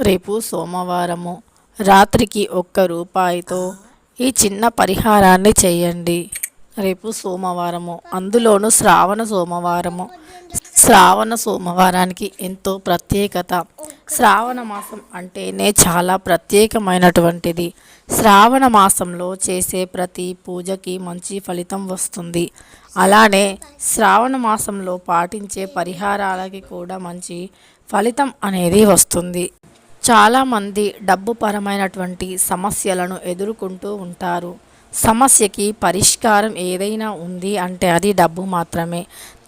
రేపు సోమవారము. రాత్రికి ఒక్క రూపాయితో ఈ చిన్న పరిహారాన్ని చేయండి. రేపు సోమవారము. అందులోనూ శ్రావణ సోమవారము. శ్రావణ సోమవారానికి ఎంతో ప్రత్యేకత. శ్రావణ మాసం అంటేనే చాలా ప్రత్యేకమైనటువంటిది. శ్రావణ మాసంలో చేసే ప్రతి పూజకి మంచి ఫలితం వస్తుంది. అలానే శ్రావణ మాసంలో పాటించే పరిహారాలకి కూడా మంచి ఫలితం అనేది వస్తుంది. చాలామంది డబ్బు పరమైనటువంటి సమస్యలను ఎదుర్కొంటూ ఉంటారు. సమస్యకి పరిష్కారం ఏదైనా ఉంది అంటే అది డబ్బు మాత్రమే.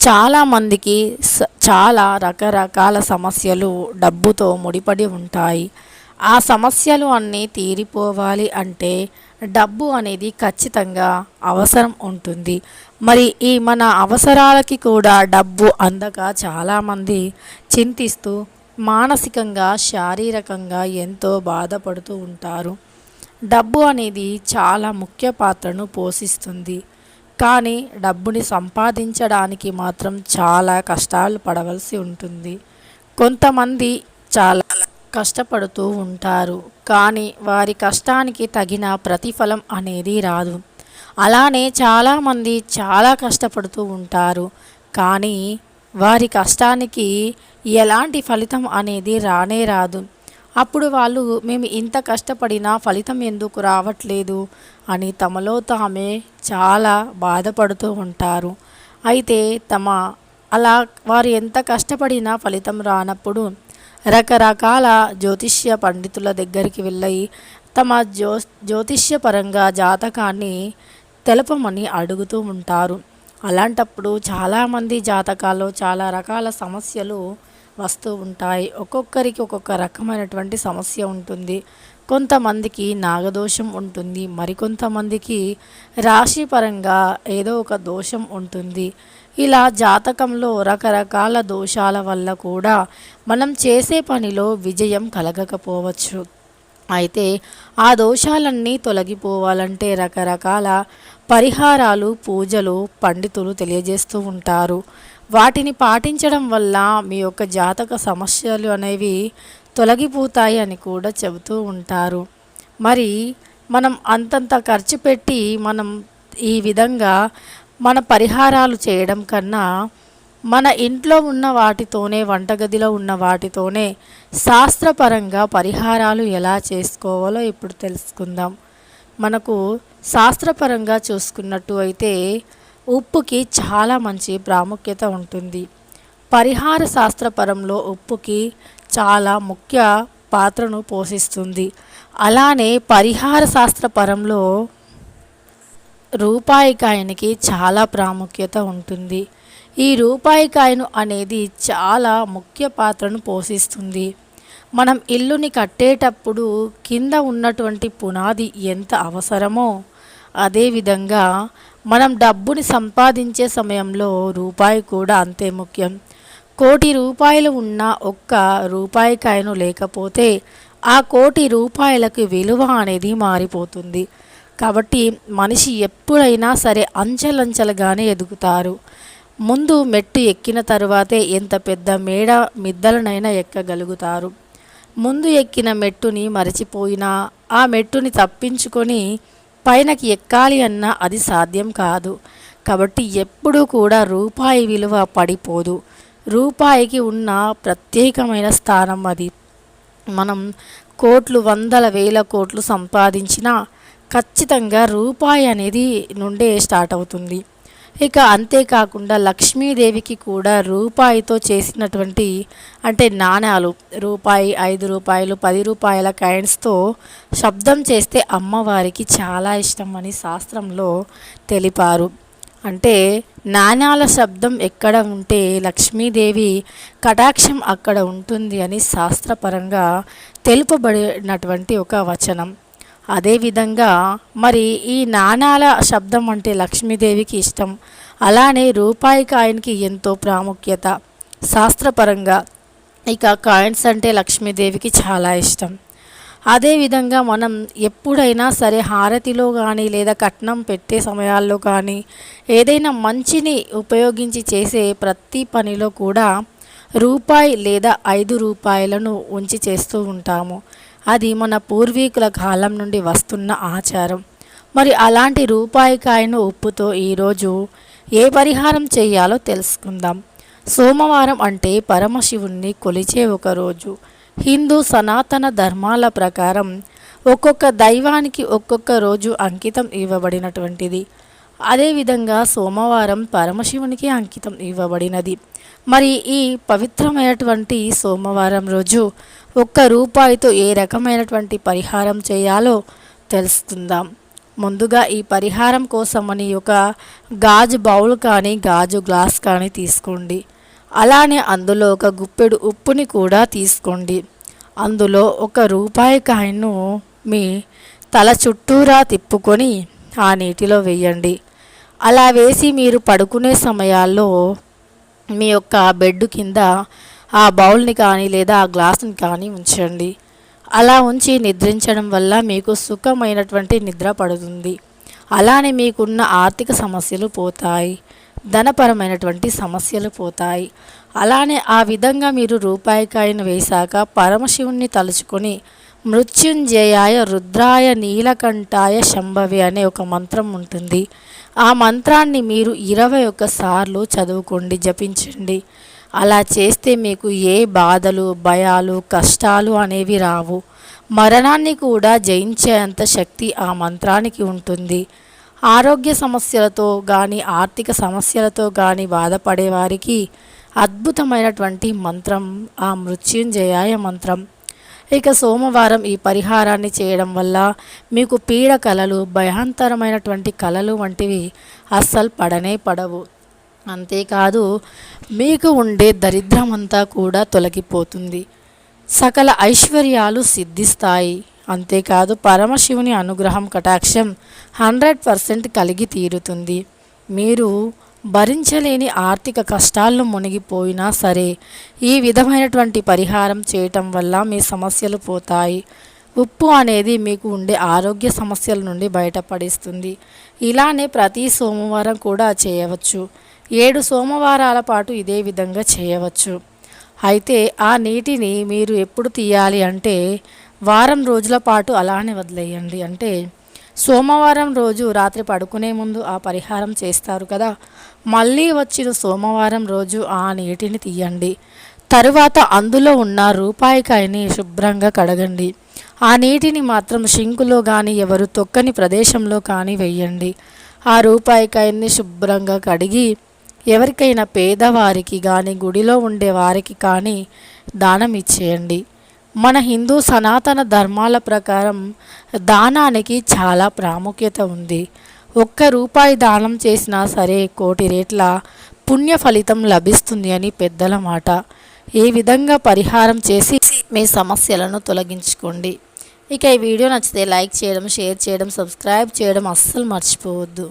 చాలామందికి స- చాలా రకరకాల సమస్యలు డబ్బుతో ముడిపడి ఉంటాయి. ఆ సమస్యలు అన్నీ తీరిపోవాలి అంటే డబ్బు అనేది ఖచ్చితంగా అవసరం ఉంటుంది. మరి ఈ మన అవసరాలకి కూడా డబ్బు అందక చాలామంది చింతిస్తూ మానసికంగా శారీరకంగా ఎంతో బాధపడుతూ ఉంటారు. డబ్బు అనేది చాలా ముఖ్య పాత్రను పోషిస్తుంది. కానీ డబ్బుని సంపాదించడానికి మాత్రం చాలా కష్టాలు పడవలసి ఉంటుంది. కొంతమంది చాలా కష్టపడుతూ ఉంటారు. కానీ వారి కష్టానికి తగిన ప్రతిఫలం అనేది రాదు. అలానే చాలామంది చాలా కష్టపడుతూ ఉంటారు. కానీ వారి కష్టానికి ఎలాంటి ఫలితం అనేది రానే రాదు. అప్పుడు వాళ్ళు మేము ఇంత కష్టపడినా ఫలితం ఎందుకు రావట్లేదు? అని తమలో తామే చాలా బాధపడుతూ ఉంటారు. అయితే తమ అలా వారు ఎంత కష్టపడినా ఫలితం రానప్పుడు రకరకాల జ్యోతిష్య పండితుల దగ్గరికి వెళ్ళి తమ జ్యో జ్యోతిష్యపరంగా జాతకాన్ని తెలపమని అడుగుతూ ఉంటారు. అలాంటప్పుడు చాలామంది జాతకాల్లో చాలా రకాల సమస్యలు వస్తూ ఉంటాయి. ఒక్కొక్కరికి ఒక్కొక్క రకమైనటువంటి సమస్య ఉంటుంది. కొంతమందికి నాగదోషం ఉంటుంది. మరికొంతమందికి రాశిపరంగా ఏదో ఒక దోషం ఉంటుంది. ఇలా జాతకంలో రకరకాల దోషాల వల్ల కూడా మనం చేసే పనిలో విజయం కలగకపోవచ్చు. అయితే ఆ దోషాలన్నీ తొలగిపోవాలంటే రకరకాల పరిహారాలు పూజలు పండితులు తెలియజేస్తూ ఉంటారు. వాటిని పాటించడం వల్ల మీ యొక్క జాతక సమస్యలు అనేవి తొలగిపోతాయి అని కూడా చెబుతూ ఉంటారు. మరి మనం అంతంత ఖర్చు పెట్టి మనం ఈ విధంగా మన పరిహారాలు చేయడం కన్నా మన ఇంట్లో ఉన్న వాటితోనే వంటగదిలో ఉన్న వాటితోనే శాస్త్రపరంగా పరిహారాలు ఎలా చేసుకోవాలో ఇప్పుడు తెలుసుకుందాం. మనకు శాస్త్రపరంగా చూసుకున్నట్టు అయితే ఉప్పుకి చాలా మంచి ప్రాముఖ్యత ఉంటుంది. పరిహార శాస్త్రపరంలో ఉప్పుకి చాలా ముఖ్య పాత్రను పోషిస్తుంది. అలానే పరిహార శాస్త్రపరంలో రూపాయి కాయనికి చాలా ప్రాముఖ్యత ఉంటుంది. ఈ రూపాయి కాయను అనేది చాలా ముఖ్య పాత్రను పోషిస్తుంది. మనం ఇల్లుని కట్టేటప్పుడు కింద ఉన్నటువంటి పునాది ఎంత అవసరమో అదేవిధంగా మనం డబ్బుని సంపాదించే సమయంలో రూపాయి కూడా అంతే ముఖ్యం. కోటి రూపాయలు ఉన్న ఒక్క రూపాయి కాయను లేకపోతే ఆ కోటి రూపాయలకు విలువ అనేది మారిపోతుంది. కాబట్టి మనిషి ఎప్పుడైనా సరే అంచెలంచెలుగానే ఎదుగుతారు. ముందు మెట్టు ఎక్కిన తరువాతే ఎంత పెద్ద మేడ మిద్దలనైనా ఎక్కగలుగుతారు. ముందు ఎక్కిన మెట్టుని మరచిపోయినా ఆ మెట్టుని తప్పించుకొని పైనకి ఎక్కాలి అన్నా అది సాధ్యం కాదు. కాబట్టి ఎప్పుడూ కూడా రూపాయి విలువ పడిపోదు. రూపాయికి ఉన్న ప్రత్యేకమైన స్థానం అది. మనం కోట్లు వందల వేల కోట్లు సంపాదించినా ఖచ్చితంగా రూపాయి అనేది నుండే స్టార్ట్ అవుతుంది. ఇక అంతేకాకుండా లక్ష్మీదేవికి కూడా రూపాయితో చేసినటువంటి అంటే నాణాలు రూపాయి ఐదు రూపాయలు పది రూపాయల కాయిన్స్తో శబ్దం చేస్తే అమ్మవారికి చాలా ఇష్టం అని శాస్త్రంలో తెలిపారు. అంటే నాణాల శబ్దం ఎక్కడ ఉంటే లక్ష్మీదేవి కటాక్షం అక్కడ ఉంటుంది అని శాస్త్రపరంగా తెలుపబడినటువంటి ఒక వచనం. అదేవిధంగా మరి ఈ నాణాల శబ్దం అంటే లక్ష్మీదేవికి ఇష్టం. అలానే రూపాయి కాయిన్కి ఎంతో ప్రాముఖ్యత. శాస్త్రపరంగా ఇక కాయిన్స్ అంటే లక్ష్మీదేవికి చాలా ఇష్టం. అదేవిధంగా మనం ఎప్పుడైనా సరే హారతిలో కానీ లేదా కట్నం పెట్టే సమయాల్లో కానీ ఏదైనా మంచిని ఉపయోగించి చేసే ప్రతి పనిలో కూడా రూపాయి లేదా ఐదు రూపాయలను ఉంచి చేస్తూ ఉంటాము. అది మన పూర్వీకుల కాలం నుండి వస్తున్న ఆచారం. మరి అలాంటి రూపాయి కాయను ఉప్పుతో ఈరోజు ఏ పరిహారం చేయాలో తెలుసుకుందాం. సోమవారం అంటే పరమశివుణ్ణి కొలిచే ఒక రోజు హిందూ సనాతన ధర్మాల ప్రకారం ఒక్కొక్క దైవానికి ఒక్కొక్క రోజు అంకితం ఇవ్వబడినటువంటిది. అదేవిధంగా సోమవారం పరమశివునికి అంకితం ఇవ్వబడినది. మరి ఈ పవిత్రమైనటువంటి సోమవారం రోజు ఒక్క రూపాయితో ఏ రకమైనటువంటి పరిహారం చేయాలో తెలుసుకుందాం. ముందుగా ఈ పరిహారం కోసమని ఒక గాజు బౌల్ కానీ గాజు గ్లాస్ కానీ తీసుకోండి. అలానే అందులో ఒక గుప్పెడు ఉప్పుని కూడా తీసుకోండి. అందులో ఒక రూపాయి కాయను మీ తల చుట్టూరా తిప్పుకొని ఆ నీటిలో వేయండి. అలా వేసి మీరు పడుకునే సమయాల్లో మీ యొక్క బెడ్ కింద ఆ బౌల్ని కానీ లేదా ఆ గ్లాస్ని కానీ ఉంచండి. అలా ఉంచి నిద్రించడం వల్ల మీకు సుఖమైనటువంటి నిద్ర పడుతుంది. అలానే మీకున్న ఆర్థిక సమస్యలు పోతాయి. ధనపరమైనటువంటి సమస్యలు పోతాయి. అలానే ఆ విధంగా మీరు రూపాయికాయను వేశాక పరమశివుణ్ణి తలుచుకొని మృత్యుంజయాయ రుద్రాయ నీలకంఠాయ శంభవి అనే ఒక మంత్రం ఉంటుంది. ఆ మంత్రాన్ని మీరు ఇరవై సార్లు చదువుకోండి జపించండి. అలా చేస్తే మీకు ఏ బాధలు భయాలు కష్టాలు అనేవి రావు. మరణాన్ని కూడా జయించేంత శక్తి ఆ మంత్రానికి ఉంటుంది. ఆరోగ్య సమస్యలతో కానీ ఆర్థిక సమస్యలతో కానీ బాధపడే వారికి అద్భుతమైనటువంటి మంత్రం ఆ మృత్యుంజయాయ మంత్రం. ఇక సోమవారం ఈ పరిహారాన్ని చేయడం వల్ల మీకు పీడ కళలు భయాంతరమైనటువంటి కళలు వంటివి అస్సలు పడనే పడవు. అంతేకాదు మీకు ఉండే దరిద్రమంతా కూడా తొలగిపోతుంది. సకల ఐశ్వర్యాలు సిద్ధిస్తాయి. అంతేకాదు పరమశివుని అనుగ్రహం కటాక్షం హండ్రెడ్ పర్సెంట్ కలిగి తీరుతుంది. మీరు భరించలేని ఆర్థిక కష్టాల్లో మునిగిపోయినా సరే ఈ విధమైనటువంటి పరిహారం చేయటం వల్ల మీ సమస్యలు పోతాయి. ఉప్పు అనేది మీకు ఉండే ఆరోగ్య సమస్యల నుండి బయటపడిస్తుంది. ఇలానే ప్రతి సోమవారం కూడా చేయవచ్చు. ఏడు సోమవారాల పాటు ఇదే విధంగా చేయవచ్చు. అయితే ఆ నీటిని మీరు ఎప్పుడు తీయాలి అంటే వారం రోజుల పాటు అలానే వదిలేయండి. అంటే సోమవారం రోజు రాత్రి పడుకునే ముందు ఆ పరిహారం చేస్తారు కదా. మళ్ళీ వచ్చిన సోమవారం రోజు ఆ నీటిని తీయండి. తరువాత అందులో ఉన్న రూపాయికాయని శుభ్రంగా కడగండి. ఆ నీటిని మాత్రం షింకులో కానీ ఎవరు తొక్కని ప్రదేశంలో కానీ వెయ్యండి ఆ రూపాయికాయన్ని శుభ్రంగా కడిగి ఎవరికైనా పేదవారికి కానీ గుడిలో ఉండే వారికి కానీ దానం ఇచ్చేయండి. మన హిందూ సనాతన ధర్మాల ప్రకారం దానానికి చాలా ప్రాముఖ్యత ఉంది. ఒక్క రూపాయి దానం చేసినా సరే కోటి రేట్ల పుణ్య ఫలితం లభిస్తుంది అని పెద్దల మాట. ఈ విధంగా పరిహారం చేసి మీ సమస్యలను తొలగించుకోండి. ఇక ఈ వీడియో నచ్చితే లైక్ చేయడం షేర్ చేయడం సబ్స్క్రైబ్ చేయడం అస్సలు మర్చిపోవద్దు.